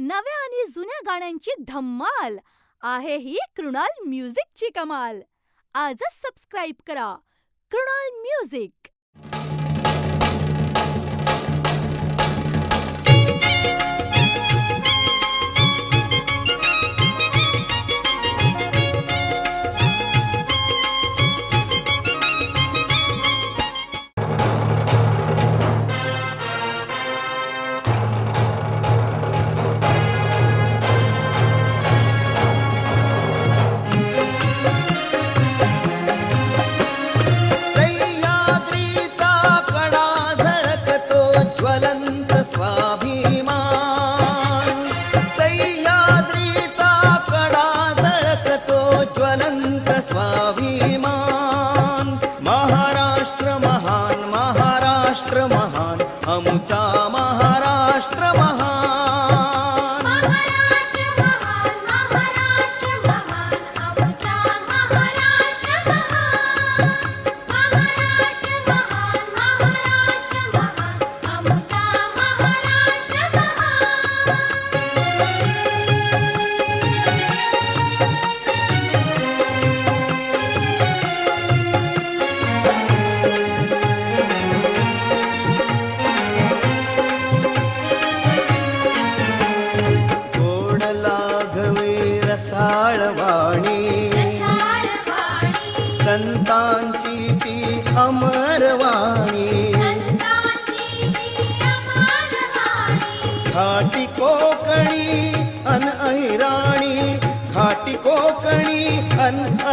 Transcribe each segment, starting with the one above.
नव्या आणि जुन्या गाण्यांची धम्माल. आहे ही कृणाल म्युझिकची कमाल. आजच सबस्क्राईब करा. कृणाल म्युझिक.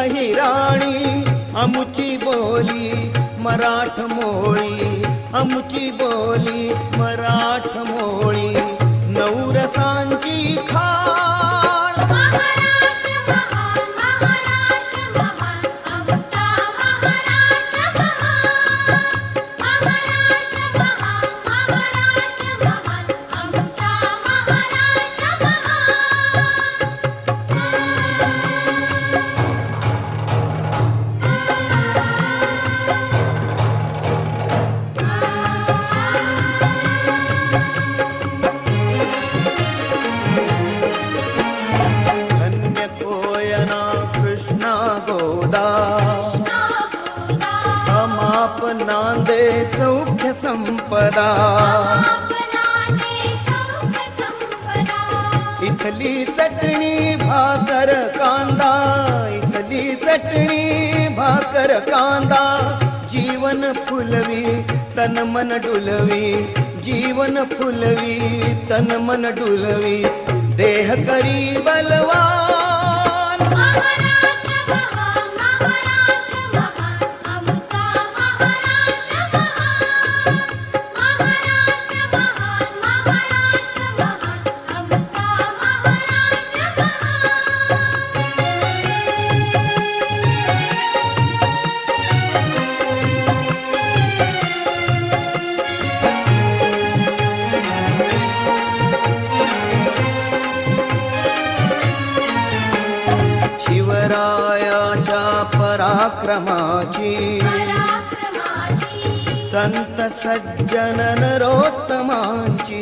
अन अहिराणी अमुची बोली मराठ मोळी अमुची बोली मराठ मोळी नवरसांची खाण तन मन डुलवी जीवन फुलवी तन मन डुलवी देह करी बलवा। संत सज्जन नरोत्तमांची.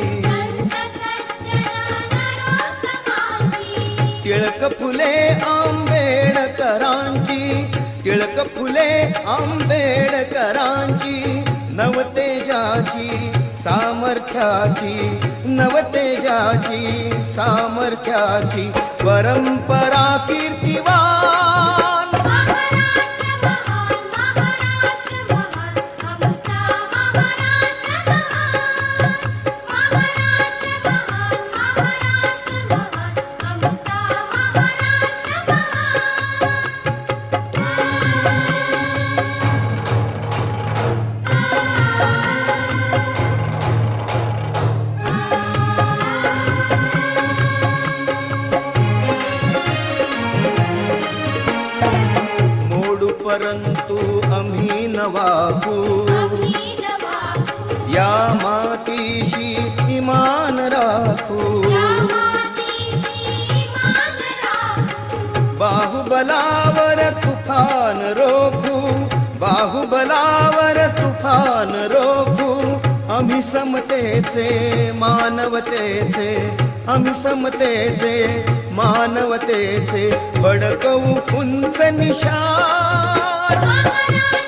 टिळक फुले आंबेडकरांची टिळक फुले आंबेडकरांची नवतेजाची सामर्थ्याची नवतेजाची सामर्थ्याची परंपरा कीर्तिवा समतेचे मानवतेचे आम्ही समतेचे मानवतेचे बडकवू उंच निशा हो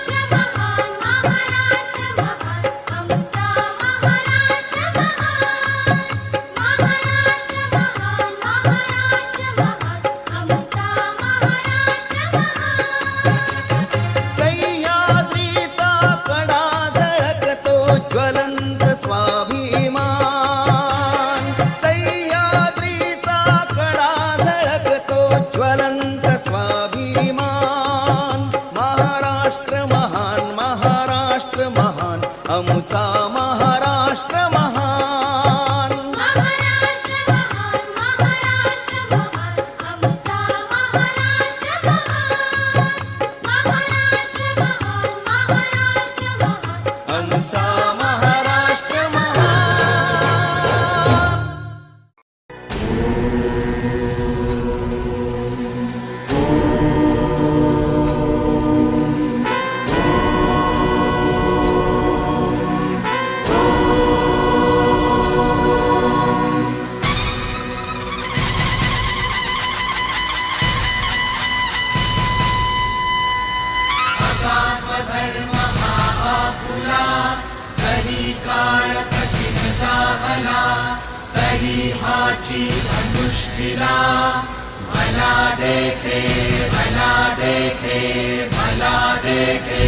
सह्याद्रीच्या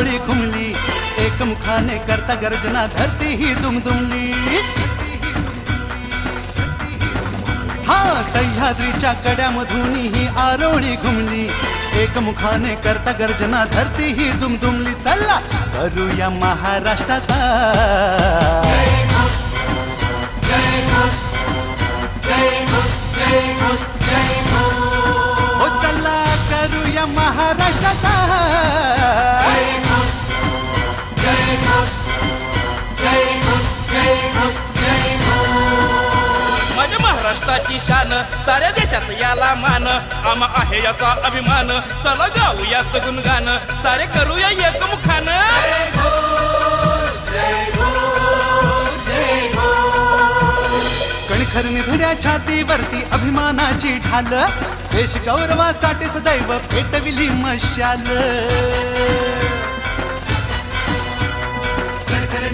आरोळी घुमली. एकमुखाने करता गर्जना धरती ही दुमदुमली. हा सह्याद्रीच्या कड्यामधून ही आरोळी घुमली. एकमुखाने करता गर्जना धरती ही दुमदुमली. चला करूया महाराष्ट्राचा. हो चला करूया महाराष्ट्राचा. महाराष्ट्राची शान साऱ्या देशात याला मान. आम्हा आहे याचा अभिमान चला गाऊया सगुण गाणं सारे करूया एकमुखान कणखर निधड्या छातीवरती अभिमानाची ढाल. देश गौरवासाठी सदैव पेटविली मशाल. कणखर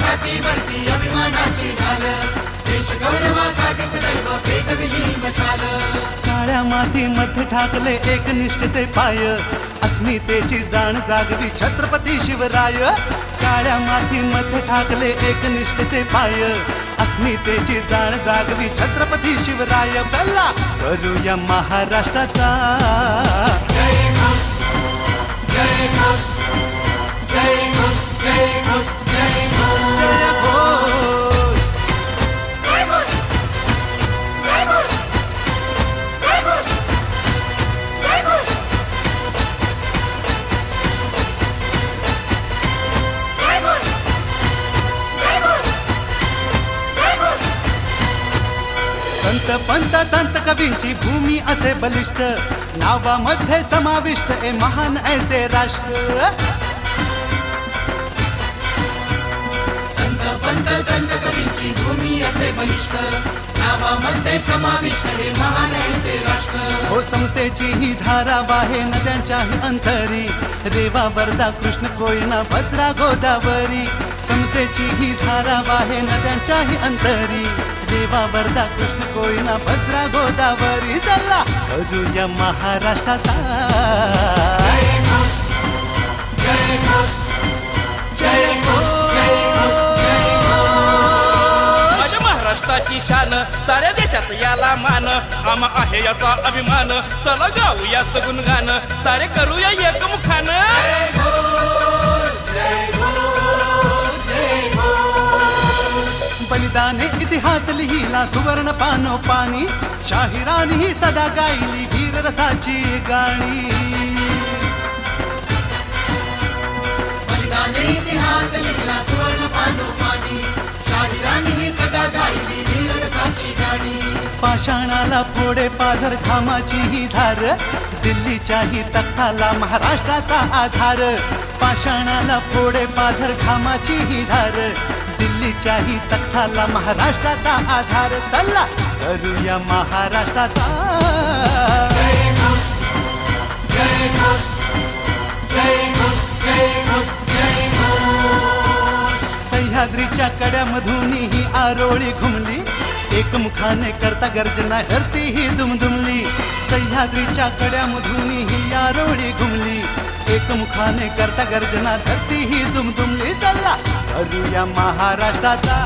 छातीवरती अभिमानाची ढाल. काळ्या माती सदैव ठाकले एक निष्ठेचे पाय. अस्मितेची जाण जागवी छत्रपती शिवराय. काळ्या मातीमध्ये ठाकले एक निष्ठेचे पाय. अस्मितेची जाण जागवी छत्रपती शिवराय. चला करूया महाराष्ट्राचा. जय कवींची भूमी असे बलिष्ठ. नावामध्ये समाविष्ट ए महान ऐसे राष्ट्र. संत पंत दंत कवींची भूमी असे बलिष्ठ. नावामध्ये समाविष्ट हे महान ऐसे राष्ट्र. हो समतेची ही धारा वाहे नद्यांच्याही अंतरी. रेवा वरदा कृष्ण कोयना भद्रा गोदावरी. समतेची ही धारा वाहे नद्यांच्याही अंतरी. देवा वरदा कृष्ण कोयना भद्रा गोदावरी चला. करूया महाराष्ट्राचा. माझ्या महाराष्ट्राची शान साऱ्या देशात याला मान. आम्हा आहे याचा अभिमान चला गाऊया सगुण गाणं सारे करूया एकमुखान. बलिदाने इतिहास लिहिला सुवर्ण पानो पाणी. शाहिरांनी ही सदा गायली वीर रसाची गाणी. बलिदाने इतिहास लिहिला सुवर्ण पांडुपानी शाहिरांनी ही सदा गायली पाषाणाला फोडे पाझर खामाची ही धार. दिल्लीच्या ही तख्ताला महाराष्ट्राचा आधार. पाषाणाला फोडे पाझर खामाची ही धार. दिल्लीच्या ही तख्ताला महाराष्ट्राचा आधार. चला करूया महाराष्ट्राचा. जय घोष जय घोष जय घोष जय घोष जय घोष. सह्याद्रीच्या कड्यामधून ही आरोळी घुमली. एकमुखाने करता गर्जना हरती ही दुमदुमली. सह्याद्रीच्या कड्यामधून ही आरोळी घुमली. एकमुखाने करता गर्जना धरती ही दुमदुमली. चला अरुया महाराष्ट्राचा.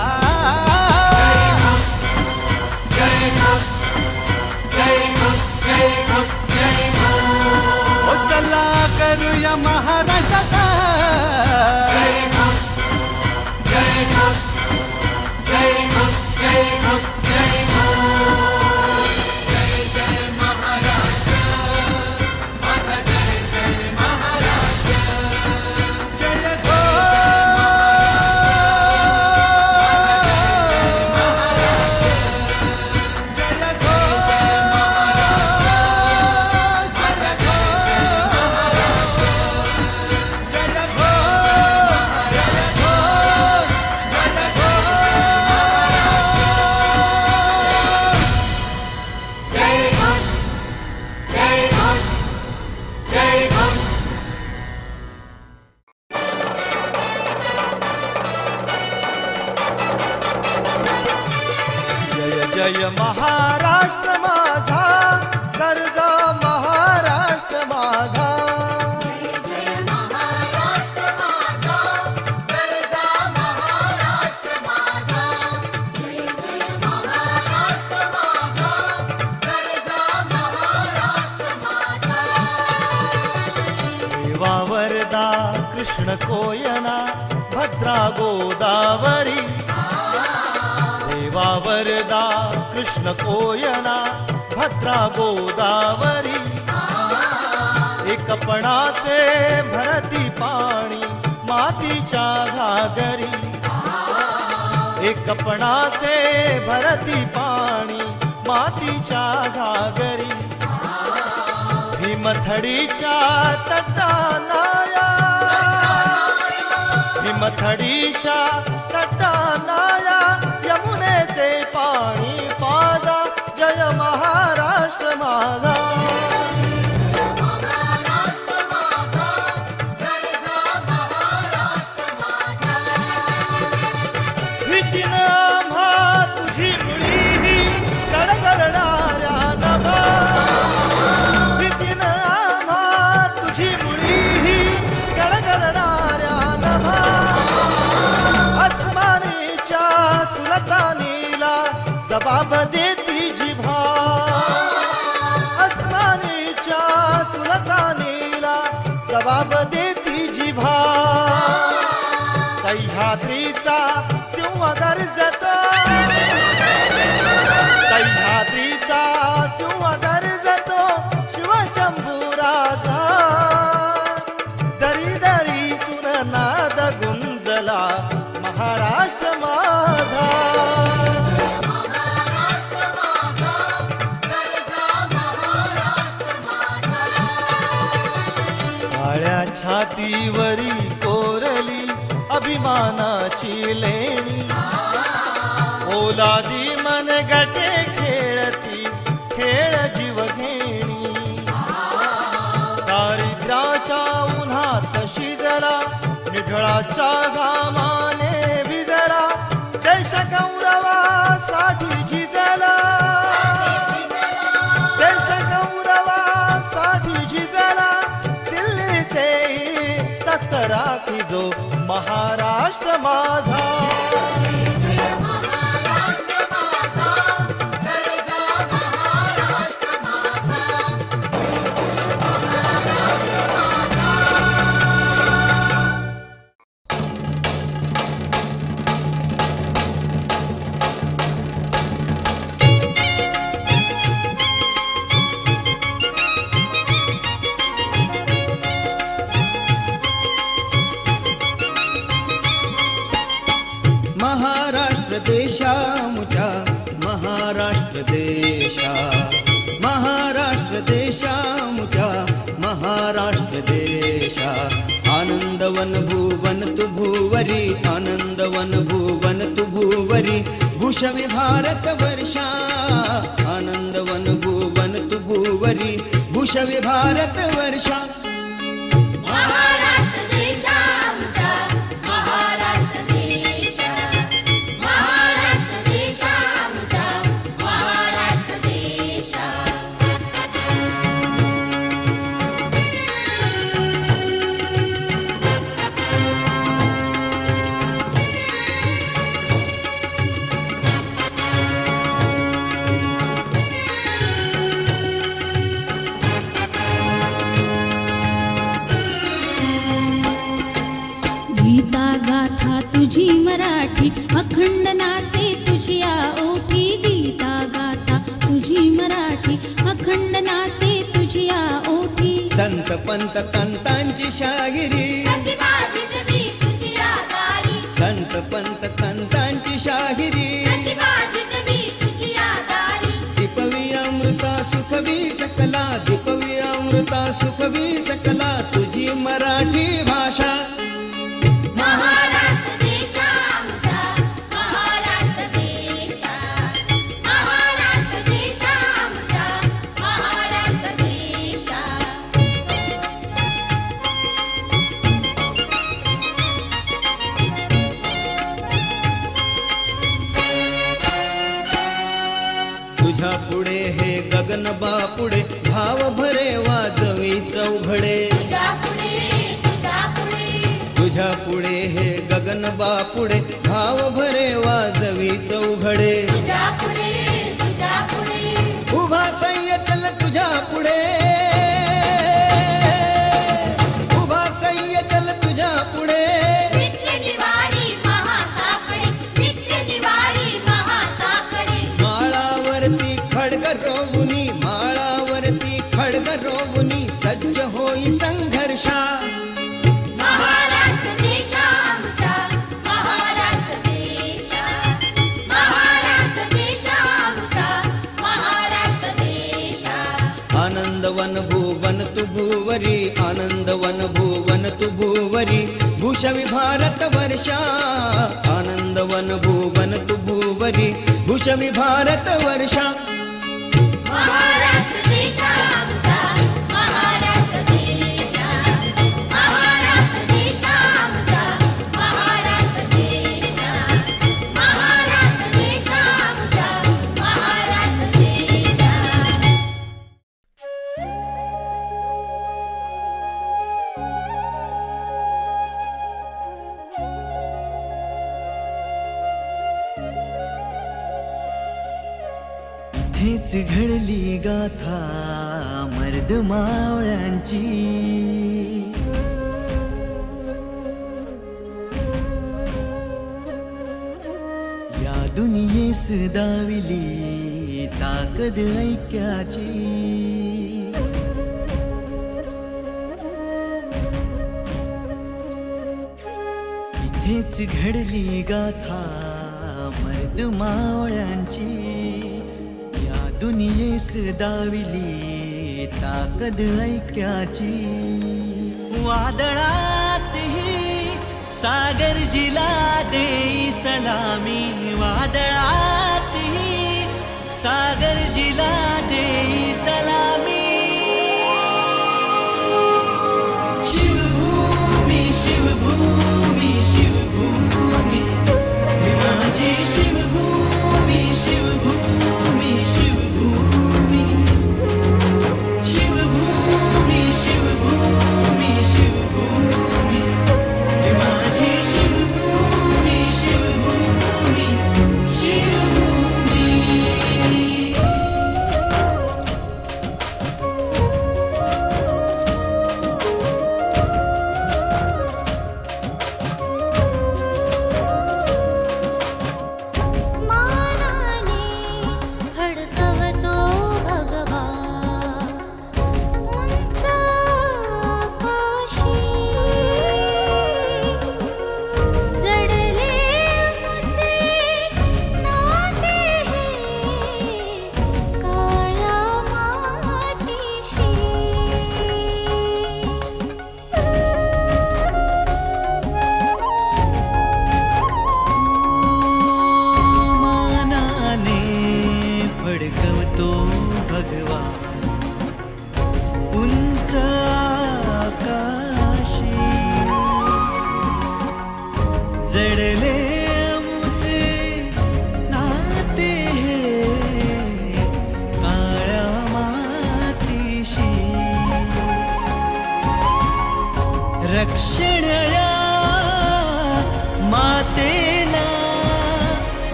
वरदा कृष्ण कोयना भद्रा गोदावरी. एकपणाचे भरती पाणी मातीच्या घागरी. एकपणाचे भरती पाणी मातीच्या घागरी. भीमथडीच्या तटानाया. हिमथडीच्या जबाब देती जिभा सह्याद्रीचा सिंह गर्जतो सह्याद्रीचा सिंह गर्जतो शिवशंभूराजा. दरी दरीतून नाद गुंजला. महाराष्ट्र माझा. छातीवरी कोरली अभिमानाची लेणी. ओलादी मन गटे खेळती खेळ जीव घेणी. दारिद्र्याच्या उन्हात शिजला निढळाच्या घामा जो महाराष्ट्र मा भूषवि भारत वर्षा। आनंदवन भुवन तु भुवरी। भूषवि भारत वर्षा। अखंड नाचे तुझिया ओठी गीता गाथा तुझी मराठी. अखंड नाचे तुझिया ओठी संत पंत तंतांची आधारी संत पंत तंतांची शाहिरी दीपवी अमृता सुखवी सकला. दीपवी अमृता सुखवी बापुडे भाव भरे वाजवी चौघडे. तुझ्या पुढे पुढे पुढे हे गगन बापुडे भाव भरे वाजवी चौघडे. पुढे पुढे उभा संयतल तुझ्या पुढे भूषवि भारत वर्षा। आनंदवन भुवन तु भुवरी। भूषवि भारत वर्षा। इथेच घडली गाथा मर्द मावळ्यांची. या दुनियेस दाविली ताकद ऐक्याची. इथेच घडली गाथा मर्द मावळ्यांची. दुनियेस दाविली ताकद ऐक्याची. वादळातही सागर जिला देई सलामी. वादळातही सागर जिला देई सलामी. got.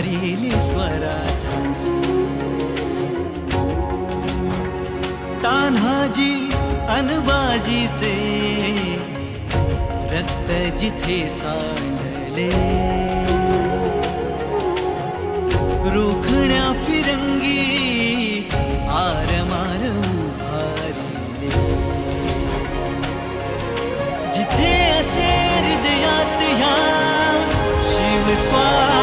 हरिली स्वराजासी तान्हाजी अनबाजीचे रक्त जिथे सांडले. रोखण्या फिरंगी आरमार उभारले. जिथे असे हृदयात ह्या शिवस्वा